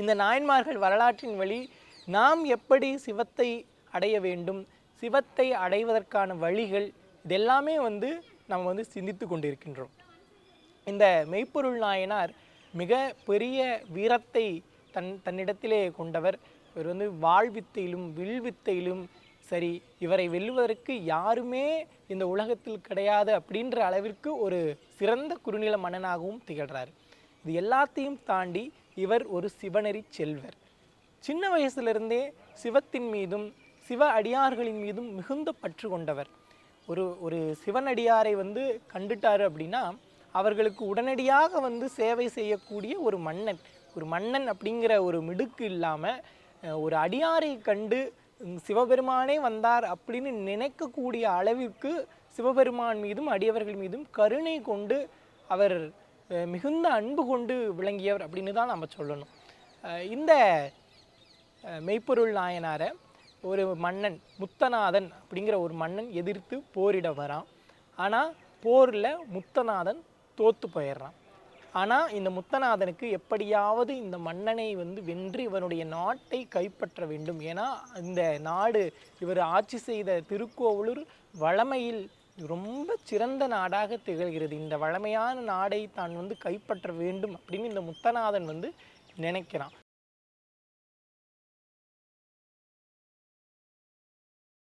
இந்த நாயன்மார்கள் வரலாற்றின் வழி நாம் எப்படி சிவத்தை அடைய வேண்டும் சிவத்தை அடைவதற்கான வழிகள் இதெல்லாமே வந்து நம்ம வந்து சிந்தித்து கொண்டிருக்கின்றோம். இந்த மெய்ப்பொருள் நாயனார் மிக பெரிய வீரத்தை தன் தன்னிடத்திலே கொண்டவர். இவர் வந்து வாழ்வித்தையிலும் வில்வித்தையிலும் சரி இவரை வெல்லுவதற்கு யாருமே இந்த உலகத்தில் கிடையாது அப்படின்ற அளவிற்கு ஒரு சிறந்த குறுநில மன்னனாகவும் திகழ்கிறார் இது எல்லாத்தையும் தாண்டி இவர் ஒரு சிவநெறி செல்வர். சின்ன வயசுலேருந்தே சிவத்தின் மீதும் சிவ அடியார்களின் மீதும் மிகுந்த பற்று கொண்டவர். ஒரு ஒரு சிவனடியாரை வந்து கண்டுட்டார் அப்படின்னா அவர்களுக்கு உடனடியாக வந்து சேவை செய்யக்கூடிய ஒரு மன்னன். ஒரு மன்னன் அப்படிங்கிற ஒரு மிடுக்கு இல்லாமல் ஒரு அடியாரை கண்டு சிவபெருமானே வந்தார் அப்படின்னு நினைக்கக்கூடிய அளவிற்கு சிவபெருமான் மீதும் அடியவர்கள் மீதும் கருணை கொண்டு அவர் மிகுந்த அன்பு கொண்டு விளங்கியவர் அப்படின்னு தான் நம்ம சொல்லணும். இந்த மெய்ப்பொருள் நாயனாரை ஒரு மன்னன் முத்தநாதன் அப்படிங்கிற ஒரு மன்னன் எதிர்த்து போரிட வரான். ஆனால் போரில் முத்தநாதன் தோற்று போயிடுறான். ஆனால் இந்த முத்தநாதனுக்கு எப்படியாவது இந்த மன்னனை வந்து வென்று இவனுடைய நாட்டை கைப்பற்ற வேண்டும். ஏன்னா இந்த நாடு இவர் ஆட்சி செய்த திருக்கோவலூர் வளமையில் ரொம்ப சிறந்த நாடாக திகழ்கிறது. இந்த வளமையான நாடை தான் வந்து கைப்பற்ற வேண்டும் அப்படின்னு இந்த முத்தநாதன் வந்து நினைக்கிறான்.